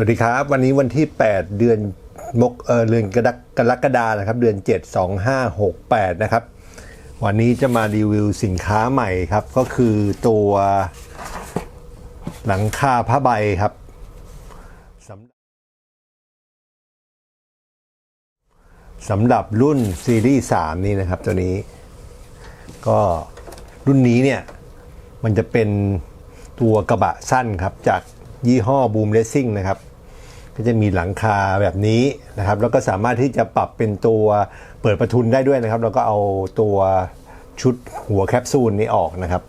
สวัสดีครับ วันนี้วันที่ 8 เดือนมกเออเดือนกรกกรกฎานะครับ เดือน 7 2 5 6 8 นะครับ วันนี้จะมารีวิวสินค้าใหม่ครับ ก็คือตัวหลังคาผ้าใบครับสำสำหรับรุ่นซีรีส์ 3 นี่นะครับตัวนี้ ก็รุ่นนี้เนี่ย มันจะเป็นตัวกระบะสั้นครับจากยี่ห้อบูมเลสซิ่งนะครับ ก็จะมีหลังคาแบบนี้นะครับ แล้วก็สามารถที่จะปรับเป็นตัวเปิดประทุนได้ด้วยนะครับ แล้วก็เอาตัวชุดหัวแคปซูลนี้ออกนะครับ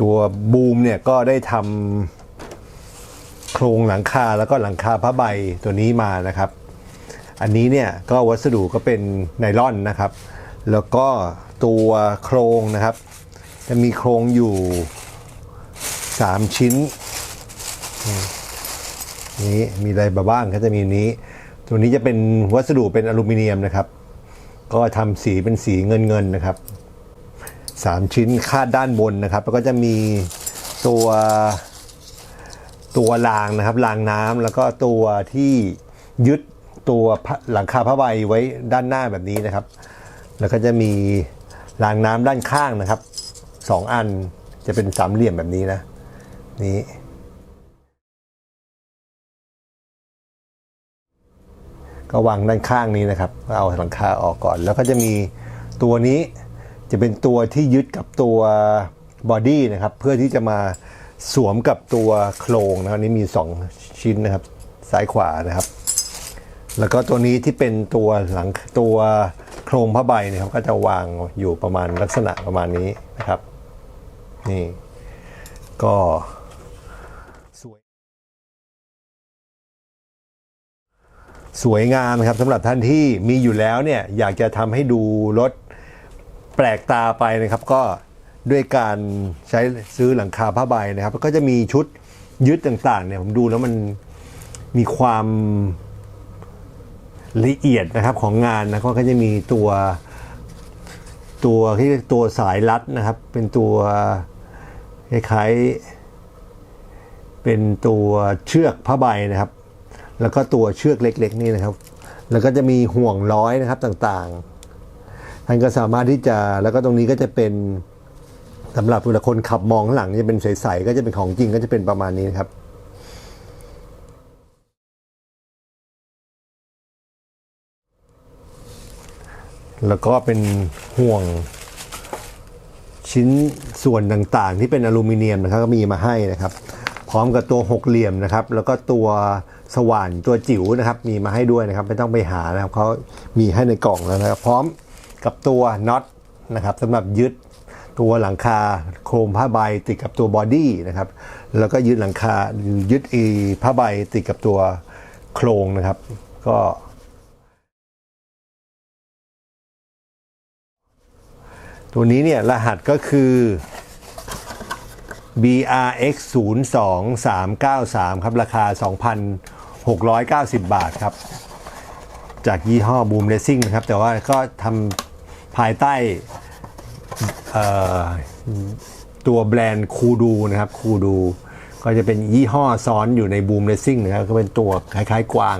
ตัวบูมเนี่ยก็ได้ทำโครงหลังคาแล้วก็หลังคาผ้าใบตัวนี้มานะครับ อันนี้เนี่ยก็วัสดุก็เป็นไนล่อนนะครับ แล้วก็ตัวโครงนะครับ จะมีโครงอยู่ 3 ชิ้น นี้มีอะไรบ้างก็จะมีนี้ ตัวนี้จะเป็นวัสดุเป็นอลูมิเนียมนะครับ ก็ทำสีเป็นสีเงินเงินๆนะครับ 3 ชิ้นคาดด้านบนนะครับ แล้วก็จะมีตัวตัวรางนะครับรางน้ำแล้วก็ตัวที่ยึดตัวหลังคาผ้าใบไว้ด้านหน้าแบบนี้นะครับ แล้วก็จะมีรางน้ำด้านข้างนะครับสองอันจะเป็นสามเหลี่ยมแบบนี้นะ นี้ ก็วางด้านข้างนี้นะครับก็เอาหลังคาออกก่อน แล้วก็จะมีตัวนี้จะเป็นตัวที่ยึดกับตัวบอดี้นะครับเพื่อที่จะมาสวมกับตัวโครงนะครับอันนี้มี 2 ชิ้นนะครับซ้ายขวานะครับ แล้วก็ตัวนี้ที่เป็นตัวหลังตัวโครงผ้าใบนะครับก็จะวางอยู่ประมาณลักษณะประมาณนี้นะครับนี่ก็ สวยงามนะครับสำหรับท่านที่มีอยู่แล้วเนี่ยอยากจะทำให้ดูรถแปลกตาไปนะครับก็ด้วยการใช้ซื้อหลังคาผ้าใบนะครับก็จะมีชุดยึดต่างๆเนี่ยผมดูแล้วมันมีความละเอียดนะครับของงานนะก็จะมีตัวตัวที่ตัวสายรัดนะครับ เป็นตัวคล้ายๆเป็นตัวเชือกผ้าใบนะครับ แล้วก็ตัวเชือกเล็ก ๆ นี่นะครับ แล้วก็จะมีห่วงร้อยนะครับต่างๆ ท่านก็สามารถที่จะแล้วก็ตรงนี้ก็จะเป็นสำหรับเวลาคนขับมองข้างหลังจะเป็นใสๆก็จะเป็นของจริงก็จะเป็นประมาณนี้นะครับแล้วก็เป็นห่วงชิ้นส่วนต่างๆ ที่เป็นอลูมิเนียมนะครับก็มีมาให้นะครับ พร้อมกับตัวหกเหลี่ยมนะครับ แล้วก็ตัว สว่านตัวจิ๋วนะครับ มีมาให้ด้วยนะครับ ไม่ต้องไปหานะครับเขามีให้ในกล่องแล้วนะครับ พร้อมกับตัวน็อตนะครับสำหรับยึดตัวหลังคาโครมผ้าใบติดกับตัวบอดี้นะครับ แล้วก็ยึดหลังคายึดอีผ้าใบติดกับตัวโครงนะครับ ก็ตัวนี้เนี่ย รหัสก็คือ BRX 0 2 3 9 3 ครับ ราคา 690 บาทครับ จากยี่ห้อบูมเลซิ่งนะครับ แต่ว่าก็ทำภายใต้ตัวแบรนด์คูดูนะครับคูดูก็จะเป็นยี่ห้อซ้อนอยู่ในบูมเลซิ่งนะครับก็เป็นตัวคล้ายๆกวาง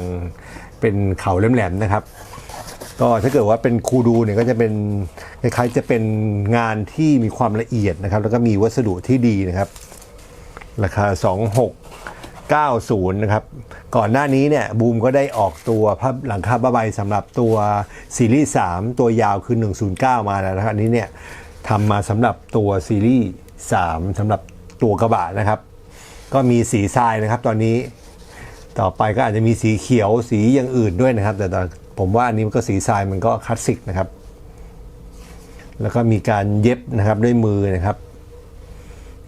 เป็นเขาแหลมๆนะครับก็ถ้าเกิดว่าเป็นคูดูเนี่ยก็จะเป็นคล้ายๆจะเป็นงานที่มีความละเอียดนะครับ แล้วก็มีวัสดุที่ดีนะครับ ราคา 90 นะครับ ก่อนหน้านี้เนี่ยบูมก็ได้ออกตัวผ้าหลังคาผ้าใบสำหรับตัวซีรีส์ 3 ตัวยาวคือ 109 มาแล้วนะครับอันนี้เนี่ยทำมาสำหรับตัวซีรีส์ 3สำหรับตัวกระบะนะครับ ก็มีสีทรายนะครับตอนนี้ต่อไปก็อาจจะมีสีเขียวสีอย่างอื่นด้วยนะครับ แต่ตอนผมว่าอันนี้มันก็สีทรายมันก็คลาสสิกนะครับ แล้วก็มีการเย็บนะครับด้วยมือนะครับ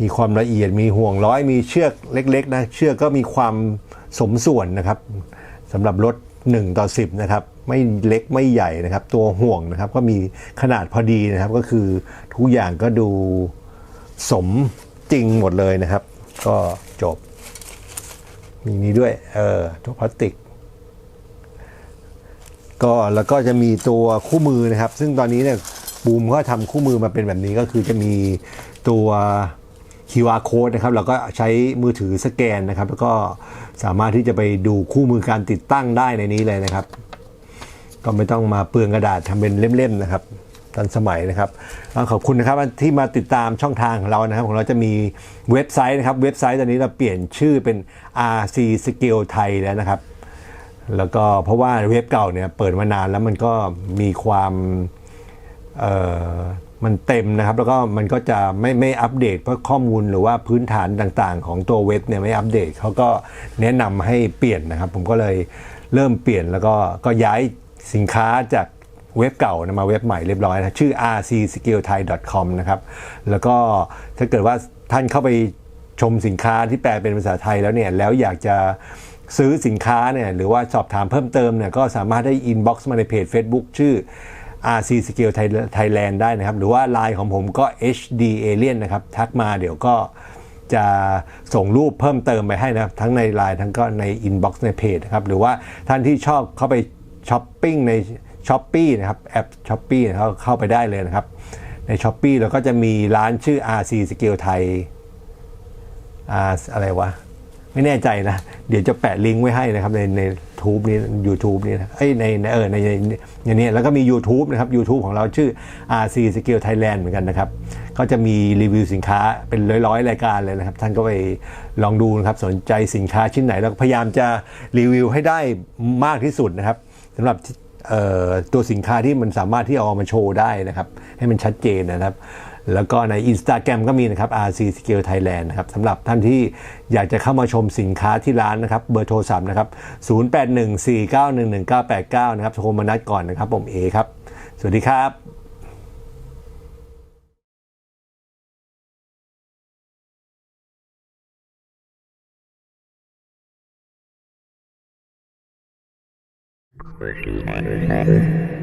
มีความละเอียดมีห่วงร้อยมีเชือกเล็ก ๆ นะ เชือกก็มีความสมส่วนนะครับสำหรับรถ 1 ต่อ 10 นะครับ ไม่เล็กไม่ใหญ่นะครับ ตัวห่วงนะครับ ก็มีขนาดพอดีนะครับ ก็คือทุกอย่างก็ดูสมจริงหมดเลยนะครับ ก็จบ มีนี้ด้วย เออทุกพลาสติก ก็แล้วก็จะมีตัวคู่มือนะครับ ซึ่งตอนนี้เนี่ยบูมก็ทำคู่มือมาเป็นแบบนี้ก็คือจะมีตัว QR code นะครับเราก็ใช้มือถือสแกนนะครับ แล้วก็สามารถที่จะไปดูคู่มือการติดตั้งได้ในนี้เลยนะครับ ก็ไม่ต้องมาเปลืองกระดาษทำเป็นเล่มๆนะครับทันสมัยนะครับขอบคุณนะครับที่มาติดตามช่องทางของเรานะครับ ของเราจะมีเว็บไซต์นะครับ เว็บไซต์ตอนนี้เราเปลี่ยนชื่อเป็น RC Skill ไทยแล้วนะครับ แล้วก็เพราะว่าเว็บเก่าเนี่ยเปิดมานานแล้วมันก็มีความ มันเต็มนะครับ แล้วก็มันก็จะไม่ไม่อัปเดตเพราะข้อมูลหรือว่าพื้นฐานต่างๆ ของตัวเว็บเนี่ยไม่อัปเดตเขาก็แนะนำให้เปลี่ยนนะครับ ผมก็เลยเริ่มเปลี่ยนแล้วก็ก็ย้ายสินค้าจากเว็บเก่านะมาเว็บใหม่เรียบร้อยนะชื่อ rcskillthai.com นะครับ แล้วก็ถ้าเกิดว่าท่านเข้าไปชมสินค้าที่แปลเป็นภาษาไทยแล้วเนี่ยแล้วอยากจะซื้อสินค้าเนี่ยหรือว่าสอบถามเพิ่มเติมเนี่ยก็สามารถได้อินบ็อกซ์มาในเพจ Facebook ชื่อ RC Skill Thai- Thailand ได้นะครับ หรือว่า Line ของผมก็ HD Alien นะครับ ทักมาเดี๋ยวก็จะส่งรูปเพิ่มเติมไปให้นะครับ ทั้งใน Line ทั้งก็ในอินบ็อกซ์ในเพจนะครับ หรือว่าท่านที่ชอบเข้าไปช้อปปิ้งใน s h อ p e e นะครับ แอป s h อ p e e เขาเข้าไปได้เลยนะครับ ใน s h อ p e e แล้วก็จะมีร้านชื่อ RC Skill Thai อะไรวะ ไม่แน่ใจนะ เดี๋ยวจะแปะลิงก์ไว้ให้นะครับในใน ทูบนี้ YouTube นี้นะเอ้ยในในเออในในในนี้แล้วก็มี YouTube นะครับ YouTube ของเราชื่อ RC Skill Thailand เหมือนกันนะครับ ก็จะมีรีวิวสินค้าเป็นร้อยๆ รายการเลยนะครับ ท่านก็ไปลองดูนะครับ สนใจสินค้าชิ้นไหน แล้วพยายามจะรีวิวให้ได้มากที่สุดนะครับสำหรับตัวสินค้าที่มันสามารถที่เอามาโชว์ได้นะครับ ให้มันชัดเจนนะครับ แล้วก็ใน Instagram ก็มีนะครับ RC Skill Thailand นะครับสำหรับท่านที่อยากจะเข้ามาชมสินค้าที่ร้านนะครับ เบอร์โทรศัพท์นะครับ 0814911989 นะครับโทรมานัดก่อนนะครับ ผมเอครับ สวัสดีครับ Thank you.